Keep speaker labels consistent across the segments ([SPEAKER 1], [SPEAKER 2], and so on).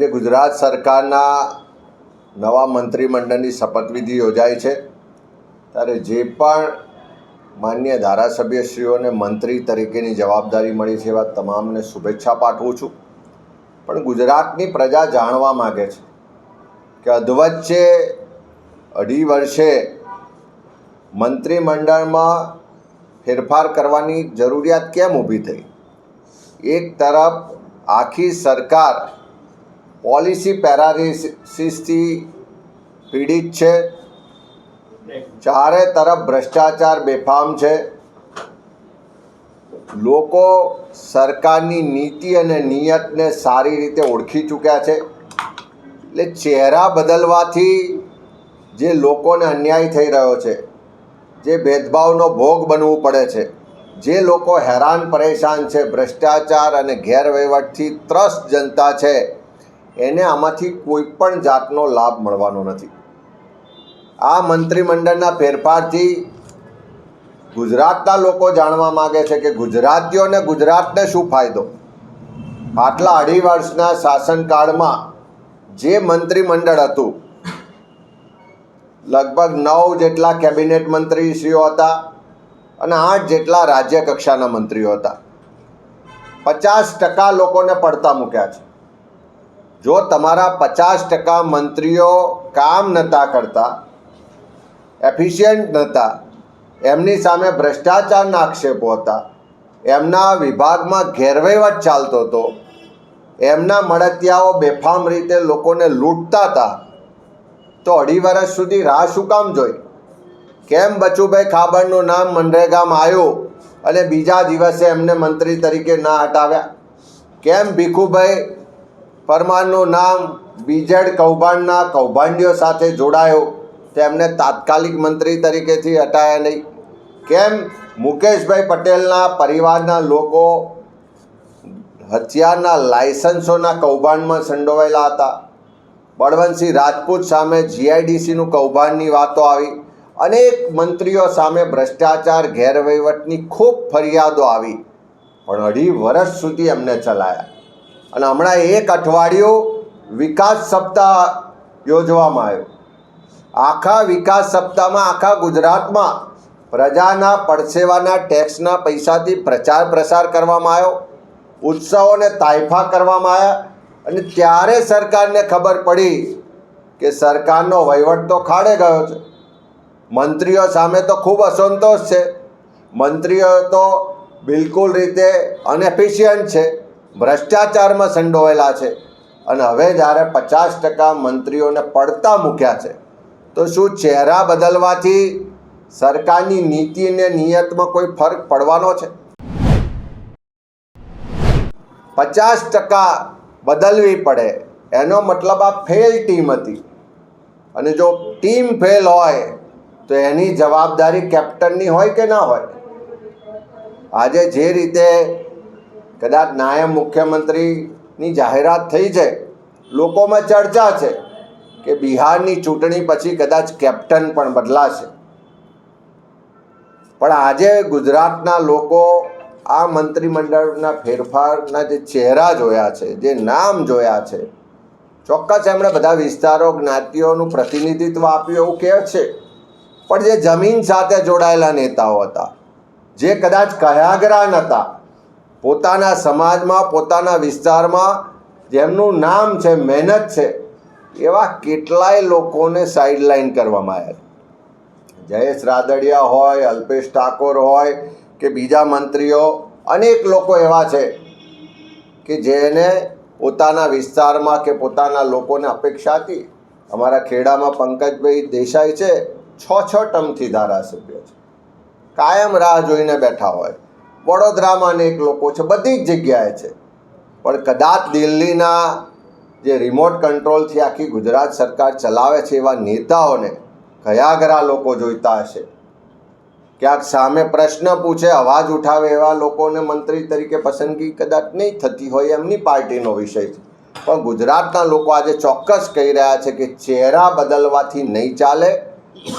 [SPEAKER 1] આજે ગુજરાત સરકારના નવા મંત્રીમંડળની શપથવિધિ યોજાય છે. ત્યારે જે પણ માન્ય ધારાસભ્યશ્રીઓને મંત્રી તરીકેની જવાબદારી મળી છે, એવા તમામને શુભેચ્છા પાઠવું છું. પણ ગુજરાતની પ્રજા જાણવા માગે છે કે અધવચ્ચે અઢી વર્ષે મંત્રીમંડળમાં ફેરફાર કરવાની જરૂરિયાત કેમ ઊભી થઈ? એક તરફ આખી સરકાર પોલિસી પેરાલિસિસથી પીડિત છે. ચારે તરફ ભ્રષ્ટાચાર બેફામ છે. લોકો સરકારની નીતિ અને નિયતને સારી રીતે ઓળખી ચૂક્યા છે. એટલે ચહેરા બદલવાથી જે લોકોને અન્યાય થઈ રહ્યો છે, જે ભેદભાવનો ભોગ બનવું પડે છે, જે લોકો હેરાન પરેશાન છે, ભ્રષ્ટાચાર અને ગેરવહીવટથી ત્રસ્ત જનતા છે એને આમાંથી કોઈ પણ જાતનો લાભ મળવાનો નથી. આ મંત્રીમંડળના ફેરફારથી ગુજરાતના લોકો જાણવા માગે છે કે ગુજરાતીઓને ગુજરાતને શું ફાયદો? આટલા અઢી વર્ષના શાસનકાળમાં જે મંત્રીમંડળ હતું, લગભગ નવ જેટલા કેબિનેટ મંત્રીશ્રીઓ હતા અને આઠ જેટલા રાજ્ય કક્ષાના મંત્રીઓ હતા. પચાસ ટકા લોકોને પડતા મૂક્યા છે. જો તમારા પચાસ ટકા મંત્રીઓ કામ નહોતા કરતા, એફિશિયન્ટ નહોતા એમની સામે ભ્રષ્ટાચારના આક્ષેપો હતા, એમના વિભાગમાં ગેરવહીવટ ચાલતો હતો, એમના મળતિયાઓ બેફામ રીતે લોકોને લૂંટતા હતા, તો અઢી વર્ષ સુધી રાહ શું કામ જોઈ? કેમ બચુભાઈ ખાબડનું નામ મનરેગામાં આવ્યું અને બીજા દિવસે એમને મંત્રી તરીકે ના હટાવ્યા? કેમ ભીખુભાઈ પરમારનું નામ બીજેડ કૌભાંડના કૌભાંડીઓ સાથે જોડાયું. તેમને તાત્કાલિક મંત્રી તરીકેથી હટાયા નહીં. કેમ? મુકેશભાઈ પટેલના પરિવારના લોકો હથિયારના લાયસન્સોના કૌભાંડમાં સંડોવાયેલા હતા. બળવંતસિંહ રાજપૂત સામે જીઆઈડીસીનું કૌભાંડની વાતો આવી. અનેક મંત્રીઓ સામે ભ્રષ્ટાચાર, ગેરવહીવટની ખૂબ ફરિયાદો આવી. પણ અઢી વર્ષ સુધી એમને ચલાયા. અને હમણાં એક અઠવાડિયું વિકાસ સપ્તાહ યોજવામાં આવ્યો. આખા વિકાસ સપ્તાહમાં, આખા ગુજરાતમાં પ્રજાના પડસેવાના ટેક્સના પૈસાથી પ્રચાર પ્રસાર કરવામાં આવ્યો, ઉત્સવોને તાઇફા કરવામાં આવ્યા અને ત્યારે સરકારને ખબર પડી કે સરકારનો વહીવટ તો ખાડે ગયો છે. મંત્રીઓ સામે તો ખૂબ અસંતોષ છે. મંત્રીઓ તો બિલકુલ રીતે અનએફિશિયન્ટ છે. ભ્રષ્ટાચારમાં સંડોવાયેલા છે અને હવે જ્યારે પચાસ ટકા મંત્રીઓને પડતા મૂક્યા છે, તો શું ચહેરા બદલવાથી સરકારની નીતિ અને નિયતમાં કોઈ ફરક પડવાનો છે? પચાસ ટકા બદલવી પડે, એનો મતલબ આ ફેલ ટીમ હતી. અને જો ટીમ ફેલ હોય, તો એની જવાબદારી કેપ્ટનની હોય કે ના હોય? આજે જે રીતે કદાચ નાયબ મુખ્યમંત્રીની જાહેરાત થઈ છે. લોકોમાં ચર્ચા છે કે બિહારની ચૂંટણી પછી કદાચ કેપ્ટન પણ બદલાશે. પણ આજે ગુજરાતના લોકો આ મંત્રીમંડળના ફેરફારના જે ચહેરા જોયા છે, જે નામ જોયા છે, ચોક્કસ એમણે બધા વિસ્તારો જ્ઞાતિઓનું પ્રતિનિધિત્વ આપ્યું એવું કહે છે. પણ જે જમીન સાથે જોડાયેલા નેતાઓ હતા, જે કદાચ કયાગરા નહોતા પોતાના સમાજમાં, પોતાના વિસ્તારમાં જેમનું નામ છે, મહેનત છે, એવા કેટલાય લોકોને સાઇડલાઇન કરવામાં આવ્યા જયેશ રાદડિયા હોય, અલ્પેશ ઠાકોર હોય કે બીજા મંત્રીઓ, અનેક લોકો એવા છે કે જેને પોતાના વિસ્તારમાં કે પોતાના લોકોને અપેક્ષા હતી. અમારા ખેડામાં પંકજભાઈ દેસાઈ છે છ છ ટર્મથી ધારાસભ્ય છે. કાયમ રાહ જોઈને બેઠા હોય. વડોદરામાં અનેક લોકો છે, બધી જ જગ્યાએ છે. પણ કદાચ દિલ્હીના જે રિમોટ કંટ્રોલથી આખી ગુજરાત સરકાર ચલાવે છે એવા નેતાઓને કયાગરા લોકો જોઈતા હશે? ક્યાંક સામે પ્રશ્ન પૂછે, અવાજ ઉઠાવે એવા લોકોને મંત્રી તરીકે પસંદગી કદાચ નહીં થતી હોય એમની પાર્ટીનો વિષય છે. પણ ગુજરાતના લોકો આજે ચોક્કસ કહી રહ્યા છે કે ચહેરા બદલવાથી નહીં ચાલે.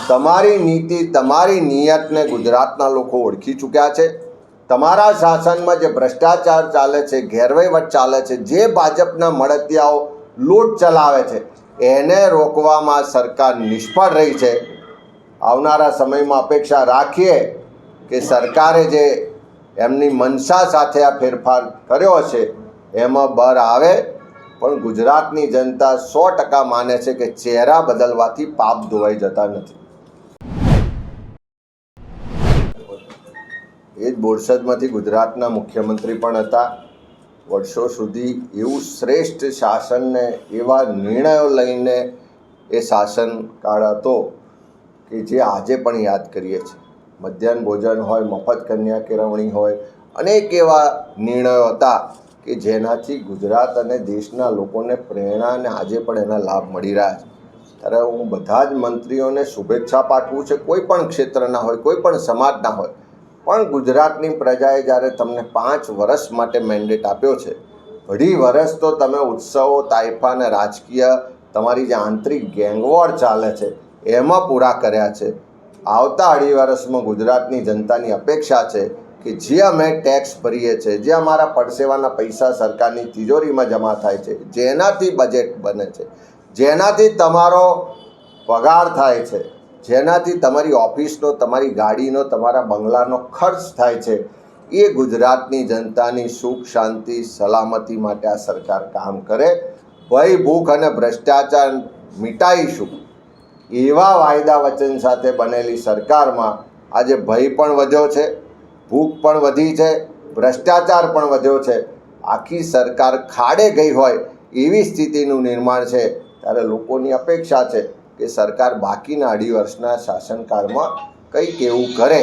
[SPEAKER 1] તમારી નીતિ, તમારી નિયતને ગુજરાતના લોકો ઓળખી ચૂક્યા છે. તમારા શાસનમાં જે ભ્રષ્ટાચાર ચાલે છે ગેરવહીવટ ચાલે છે, જે ભાજપના મળતિયાઓ લૂંટ ચલાવે છે, એને રોકવામાં સરકાર નિષ્ફળ રહી છે. આવનારા સમયમાં અપેક્ષા રાખીએ કે સરકારે જે એમની મનસા સાથે આ ફેરફાર કર્યો છે એમાં બર આવે. પણ ગુજરાતની જનતા સો ટકા માને છે કે ચહેરા બદલવાથી પાપ ધોવાઈ જતા નથી. એ જ બોરસદમાંથી ગુજરાતના મુખ્યમંત્રી પણ હતા. વર્ષો સુધી એવું શ્રેષ્ઠ શાસનને, એવા નિર્ણયો લઈને એ શાસનકાળ હતો કે જે આજે પણ યાદ કરીએ છીએ. મધ્યાહન ભોજન હોય, મફત કન્યા કેળવણી હોય, અનેક એવા નિર્ણયો હતા કે જેનાથી ગુજરાત અને દેશના લોકોને પ્રેરણા અને આજે પણ એના લાભ મળી રહ્યા છે. ત્યારે હું બધા જ મંત્રીઓને શુભેચ્છા પાઠવું છે. કોઈ પણ ક્ષેત્રના હોય, કોઈ પણ સમાજના હોય પણ ગુજરાતની પ્રજાએ જ્યારે તમને પાંચ વર્ષ માટે મેન્ડેટ આપ્યો છે, અઢી વર્ષ તો તમે ઉત્સવો, તાઇફા અને રાજકીય તમારી જે આંતરિક ગેંગવોર ચાલે છે, એમાં પૂરા કર્યા છે. આવતા અઢી વર્ષમાં ગુજરાતની જનતાની અપેક્ષા છે કે જે અમે ટેક્સ ભરીએ છીએ, જે અમારા પડસેવાના પૈસા સરકારની તિજોરીમાં જમા થાય છે, જેનાથી બજેટ બને છે, જેનાથી તમારો પગાર થાય છે. જેનાથી તમારી ઓફિસનો, તમારી ગાડીનો, તમારા બંગલાનો ખર્ચ થાય છે. એ ગુજરાતની જનતાની સુખ, શાંતિ, સલામતી માટે આ સરકાર કામ કરે. ભય, ભૂખ અને ભ્રષ્ટાચાર મિટાઈશું. એવા વાયદા વચન સાથે બનેલી સરકારમાં આજે ભય પણ વધ્યો છે, ભૂખ પણ વધી છે, ભ્રષ્ટાચાર પણ વધ્યો છે. આખી સરકાર ખાડે ગઈ હોય એવી સ્થિતિનું નિર્માણ છે. ત્યારે લોકોની અપેક્ષા છે કે સરકાર બાકીના અઢી વર્ષના શાસનકાળમાં કંઈક એવું કરે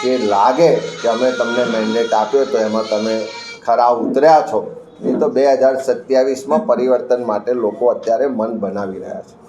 [SPEAKER 1] કે લાગે કે અમે તમને મેન્ડેટ આપ્યો તો એમાં તમે ખરા ઉતર્યા છો. નહીં તો બે હજાર સત્યાવીસમાં પરિવર્તન માટે લોકો અત્યારે મન બનાવી રહ્યા છે.